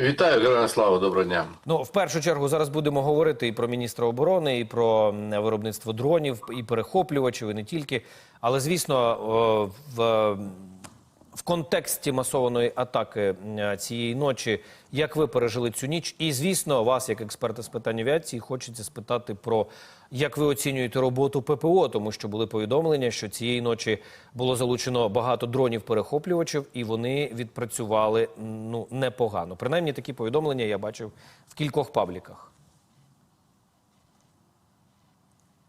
Вітаю, героям слава, доброго дня. Ну, в першу чергу, зараз будемо говорити і про міністра оборони, і про виробництво дронів, і перехоплювачів, і не тільки. Але звісно, в, в контексті масованої атаки цієї ночі, як ви пережили цю ніч? І звісно, вас, як експерта з питань авіації, хочеться спитати про як ви оцінюєте роботу ППО, тому що були повідомлення, що цієї ночі було залучено багато дронів-перехоплювачів, і вони відпрацювали ну непогано. Принаймні такі повідомлення я бачив в кількох пабліках.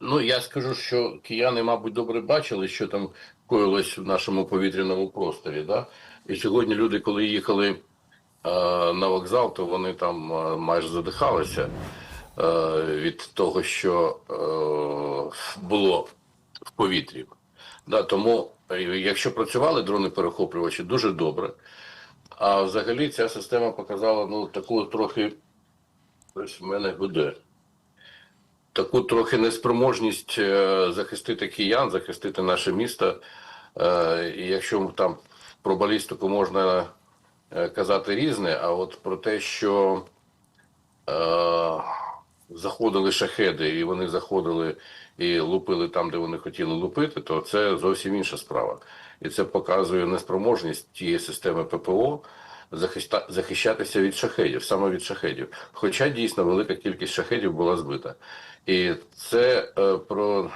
Ну я скажу, що кияни, мабуть, добре бачили, що там коїлось в нашому повітряному просторі. Да? І сьогодні люди, коли їхали е, на вокзал, то вони там е, майже задихалися е, від того, що е, було в повітрі. Да, тому, е, якщо працювали дрони-перехоплювачі, дуже добре. А взагалі ця система показала ну, таку трохи. Ось в мене гуде. Таку трохи неспроможність е, захистити киян, захистити наше місто. Е, І якщо там про балістику можна е, казати різне, а от про те, що заходили шахеди, і вони заходили і лупили там, де вони хотіли лупити, то це зовсім інша справа. І це показує неспроможність тієї системи ППО захищатися від шахедів, саме від шахедів. Хоча дійсно велика кількість шахедів була збита. І це е, про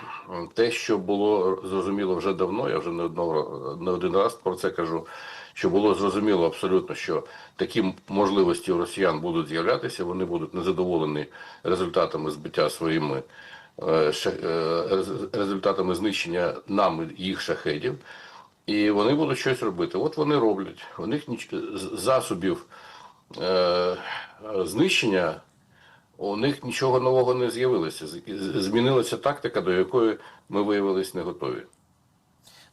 те, що було зрозуміло вже давно. Я вже не одного не один раз про це кажу. Що було зрозуміло абсолютно, що такі можливості у росіян будуть з'являтися, вони будуть незадоволені результатами збиття своїми е, е, результатами знищення нами їх шахедів, і вони будуть щось робити. От вони роблять. У них засобів е, знищення у них нічого нового не з'явилося. Змінилася тактика, до якої ми виявилися не готові.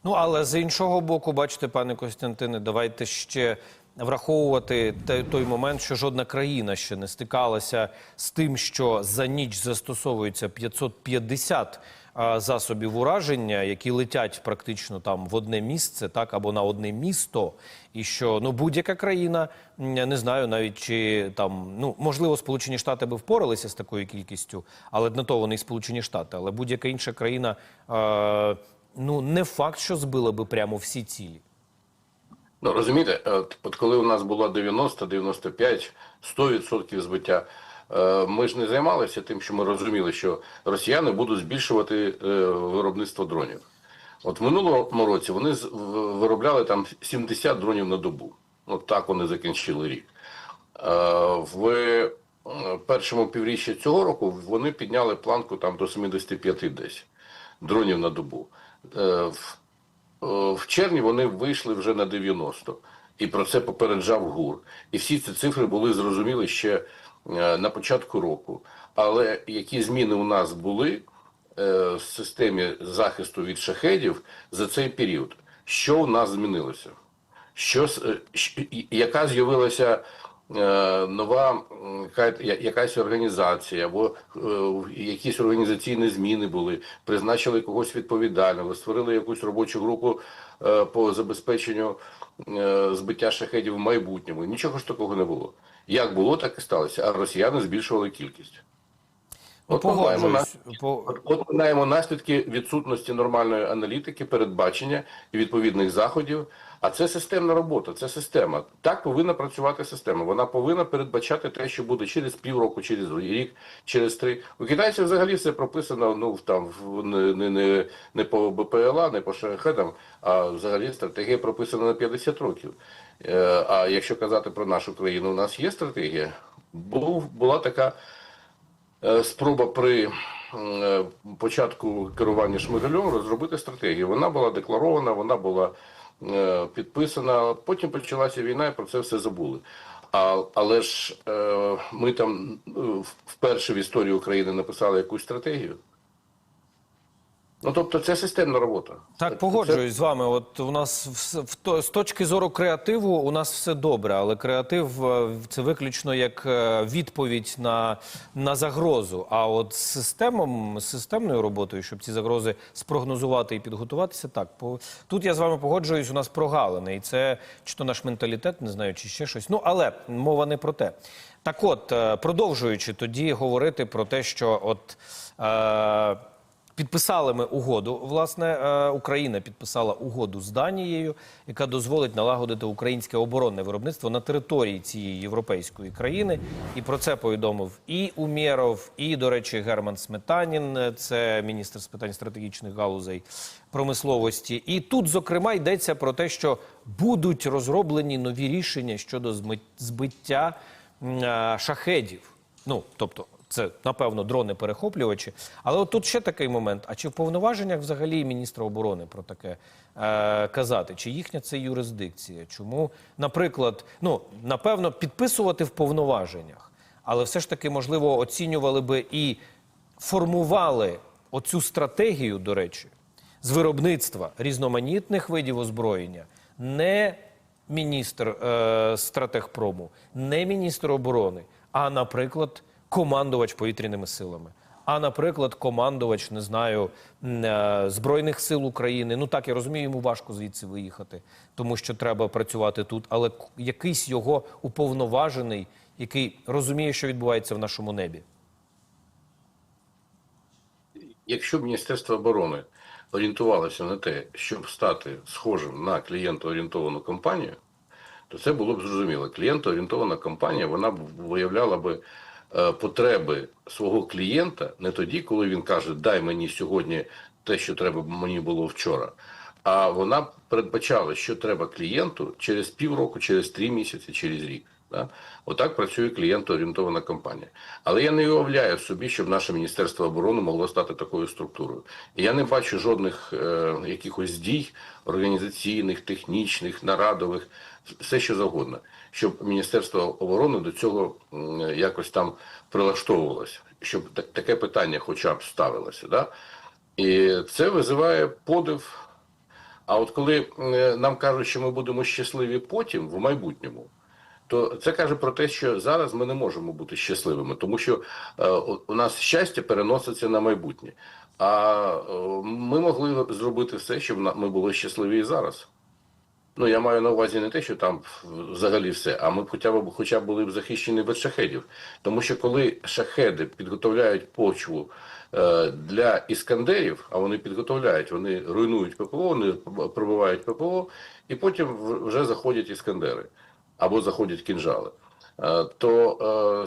Ну але з іншого боку, бачите, пане Костянтине, давайте ще враховувати той момент, що жодна країна ще не стикалася з тим, що за ніч застосовується 550 а, засобів ураження, які летять практично там в одне місце, так або на одне місто, і що ну будь-яка країна, я не знаю навіть чи там ну можливо Сполучені Штати би впоралися з такою кількістю, але на то вони і Сполучені Штати, але будь-яка інша країна. Е, Ну, не факт, що збила би прямо всі цілі. Ну розумієте, от, коли у нас було 90, 95, 100% збиття, ми ж не займалися тим, що ми розуміли, що росіяни будуть збільшувати е, виробництво дронів. От в минулому році вони виробляли там 70 дронів на добу. От так вони закінчили рік. Е, В е, першому півріччі цього року вони підняли планку там до 75 десь дронів на добу. Е, в- Е, червні вони вийшли вже на 90. І про це попереджав ГУР. І всі ці цифри були зрозуміли ще е, на початку року. Але які зміни у нас були е, в системі захисту від шахедів за цей період? Що у нас змінилося? Що, е, яка з'явилася е, нова якась організація, або е, якісь організаційні зміни були, призначили когось відповідального, створили якусь робочу групу е, по забезпеченню е, збиття шахедів в майбутньому. Нічого ж такого не було. Як було, так і сталося. А росіяни збільшували кількість. От ми маємо. От, от ми маємо наслідки відсутності нормальної аналітики, передбачення і відповідних заходів. А це системна робота, це система. Так повинна працювати система. Вона повинна передбачати те, що буде через півроку, через рік, через три. У китайців взагалі все прописано. Ну там не, не, не, по БПЛА, не по шахедам, а взагалі стратегія прописана на 50 років. Е, а якщо казати про нашу країну, у нас є стратегія. Був була така. Е, спроба при е, початку керування Шмигалем розробити стратегію. Вона була декларована, вона була підписана. Потім почалася війна, і про це все забули. А, але ж е, ми там е, вперше в історії України написали якусь стратегію. Ну тобто, це системна робота. Так, погоджуюсь з вами. От у нас в то- з точки зору креативу у нас все добре, але креатив е, це виключно як е, відповідь на, на загрозу. А от з системом, з системною роботою, щоб ці загрози спрогнозувати і підготуватися, так по тут я з вами погоджуюсь. У нас прогалини, і це чи то наш менталітет, не знаю, чи ще щось. Ну але мова не про те. Так, от е, продовжуючи тоді говорити про те, що от. Е, Підписали ми угоду. Власне, е, Україна підписала угоду з Данією, яка дозволить налагодити українське оборонне виробництво на території цієї європейської країни. І про це повідомив і Умєров, і, до речі, Герман Сметанін, е, це міністр з питань стратегічних галузей промисловості. І тут, зокрема, йдеться про те, що будуть розроблені нові рішення щодо збиття е, шахедів. Ну, тобто, це напевно дрони-перехоплювачі. Але от тут ще такий момент: а чи в повноваженнях взагалі міністра оборони про таке е, казати? Чи їхня це юрисдикція? Чому, наприклад, ну напевно, підписувати в повноваженнях, але все ж таки, можливо, оцінювали би і формували оцю стратегію, до речі, з виробництва різноманітних видів озброєння, не міністр е, стратегпрому, не міністр оборони, а, наприклад, командувач повітряними силами. А, наприклад, командувач, не знаю, е, Збройних сил України. Ну так я розумію, йому важко звідси виїхати, тому що треба працювати тут. Але якийсь його уповноважений, який розуміє, що відбувається в нашому небі. Якщо б Міністерство оборони орієнтувалося на те, щоб стати схожим на клієнтоорієнтовану компанію, то це було б зрозуміло. Клієнтоорієнтована компанія вона б виявляла би потреби свого клієнта не тоді, коли він каже, дай мені сьогодні те, що треба мені було вчора. А вона передбачала, що треба клієнту через півроку, через три місяці, через рік. Да? Отак працює клієнтоорієнтована компанія. Але я не уявляю собі, щоб наше Міністерство оборони могло стати такою структурою. І я не бачу жодних е, якихось дій організаційних, технічних, нарадових, все що завгодно, щоб Міністерство оборони до цього м, якось там прилаштовувалося, щоб та- таке питання хоча б ставилося. Да? І це визиває подив. А от коли е, нам кажуть, що ми будемо щасливі потім, в майбутньому, то це каже про те, що зараз ми не можемо бути щасливими, тому що е, у- нас щастя переноситься на майбутнє. А е, ми могли зробити все, щоб ми були щасливі і зараз. Ну, я маю на увазі не те, що там взагалі все, а ми хоча б хоча б були б захищені від шахедів. Тому що коли шахеди підготовляють почву е, для іскандерів, а вони підготовляють, вони руйнують ППО, вони пробивають ППО, і потім вже заходять іскандери або заходять кінжали. Е, То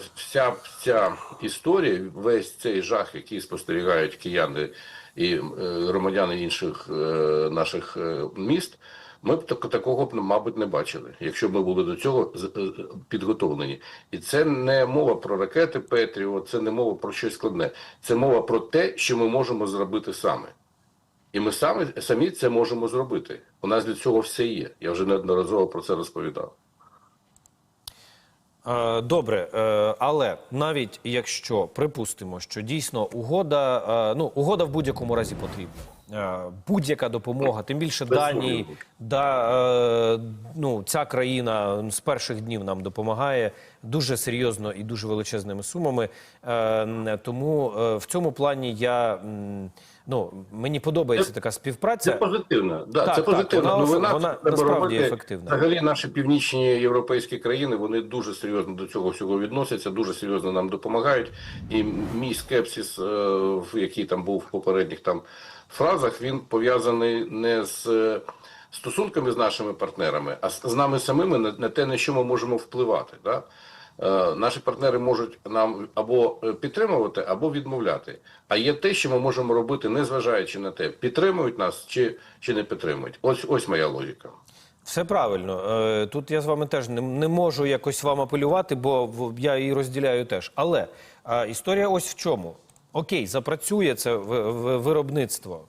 е, вся ця історія, весь цей жах, який спостерігають кияни і е, громадяни інших наших міст, ми б так- такого б, мабуть, не бачили, якщо б ми були до цього підготовлені. І це не мова про ракети Петріо, це не мова про щось складне. Це мова про те, що ми можемо зробити саме. І ми самі, самі це можемо зробити. У нас для цього все є. Я вже неодноразово про це розповідав. Е, Добре, е, але навіть якщо припустимо, що дійсно угода, е, ну угода в будь-якому разі потрібна. Будь-яка допомога, тим більше Данії, да, ну ця країна з перших днів нам допомагає дуже серйозно і дуже величезними сумами. Тому в цьому плані я ну мені подобається така Це співпраця. позитивно. Да, Так, це так, позитивна вона- новина. вона насправді ефективна. Взагалі, наші північні європейські країни вони дуже серйозно до цього всього відносяться, дуже серйозно нам допомагають. І мій скепсис, е, який там був в попередніх там фразах, він пов'язаний не з е, стосунками з нашими партнерами, а з нами самими на, на те, на що ми можемо впливати. Да? Е, Наші партнери можуть нам або е, підтримувати, або відмовляти. А є те, що ми можемо робити, незважаючи на те, підтримують нас чи, чи не підтримують. Ось ось моя логіка. Все правильно. Е, Тут я з вами теж не, не можу якось вам апелювати, бо я її розділяю теж. Але історія ось в чому. Окей, запрацює це виробництво.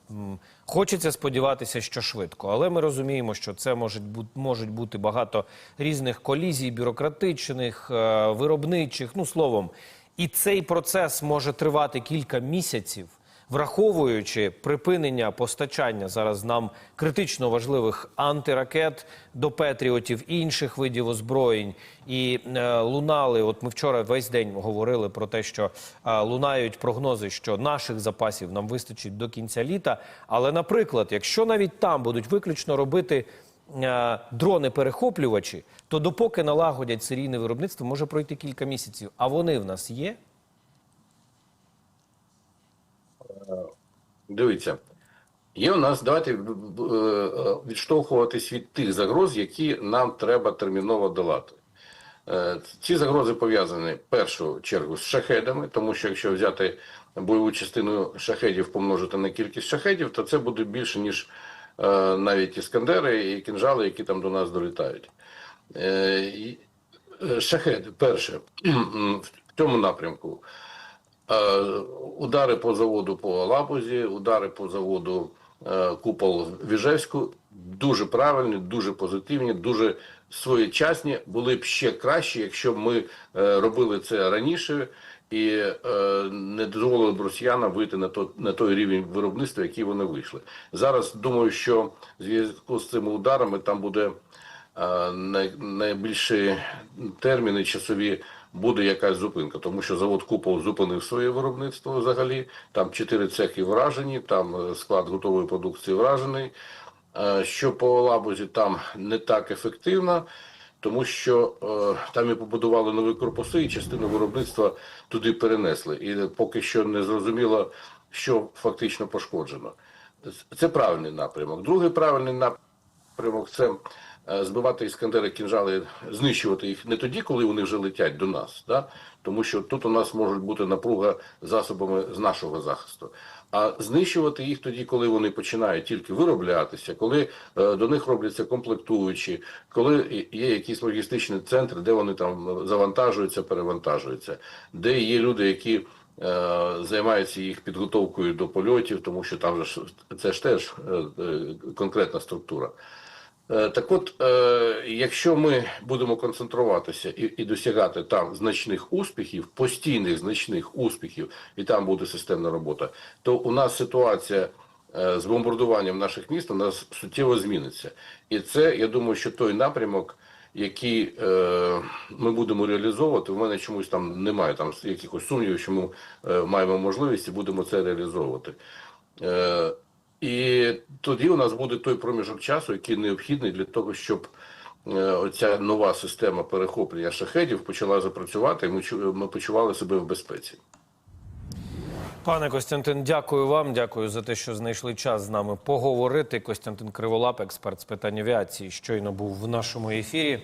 Хочеться сподіватися, що швидко, але ми розуміємо, що це бути, можуть бути багато різних колізій, бюрократичних, е, виробничих, ну словом. І цей процес може тривати кілька місяців. Враховуючи припинення постачання зараз нам критично важливих антиракет до Петріотів інших видів озброєнь, і е, лунали. От ми вчора весь день говорили про те, що е, лунають прогнози, що наших запасів нам вистачить до кінця літа. Але, наприклад, якщо навіть там будуть виключно робити е, дрони-перехоплювачі, то допоки налагодять серійне виробництво, може пройти кілька місяців. А вони в нас є. Дивіться, є у нас, давайте е, е, відштовхуватись від тих загроз, які нам треба терміново долати. Е, Ці загрози пов'язані в першу чергу з шахедами, тому що якщо взяти бойову частину шахедів, помножити на кількість шахедів, то це буде більше, ніж навіть іскандери і кінжали, які там до нас долітають. Шахеди, перше, в цьому напрямку. Е, Удари по заводу по Лабузі, удари по заводу е, Купол Віжевську дуже правильні, дуже позитивні, дуже своєчасні. Були б ще краще, якщо б ми е, робили це раніше і не дозволили б росіянам вийти на той, на той рівень виробництва, який вони вийшли. Зараз думаю, що в зв'язку з цими ударами там буде найбільші терміни часові буде якась зупинка, тому що завод Купол зупинив своє виробництво взагалі. Там чотири цехи вражені, там е, склад готової продукції вражений. Е, Що по лабузі там не так ефективно, тому що е, там і побудували нові корпуси, і частину виробництва туди перенесли. І поки що не зрозуміло, що фактично пошкоджено. Це правильний напрямок. Другий правильний напрямок це збивати іскандери кінжали, знищувати їх не тоді, коли вони вже летять до нас, да? тому що тут у нас може бути напруга засобами з нашого захисту. А знищувати їх тоді, коли вони починають тільки вироблятися, коли е, до них робляться комплектуючі, коли є якісь логістичні центри, де вони там завантажуються, перевантажуються, де є люди, які е, займаються їх підготовкою до польотів, тому що там же це ж теж е, е, конкретна структура. Е, Так от, е, якщо ми будемо концентруватися і, і досягати там значних успіхів, постійних значних успіхів, і там буде системна робота, то у нас ситуація е, з бомбардуванням наших міст у нас суттєво зміниться. І це, я думаю, що той напрямок, який ми будемо реалізовувати, в мене чомусь там немає там якихось сумнівів, що ми маємо можливість і будемо це реалізовувати. І тоді у нас буде той проміжок часу, який необхідний для того, щоб е, оця нова система перехоплення шахедів почала запрацювати, і ми, ми почували себе в безпеці. Пане Костянтин, дякую вам. Дякую за те, що знайшли час з нами поговорити. Костянтин Криволап, експерт з питань авіації, щойно був в нашому ефірі.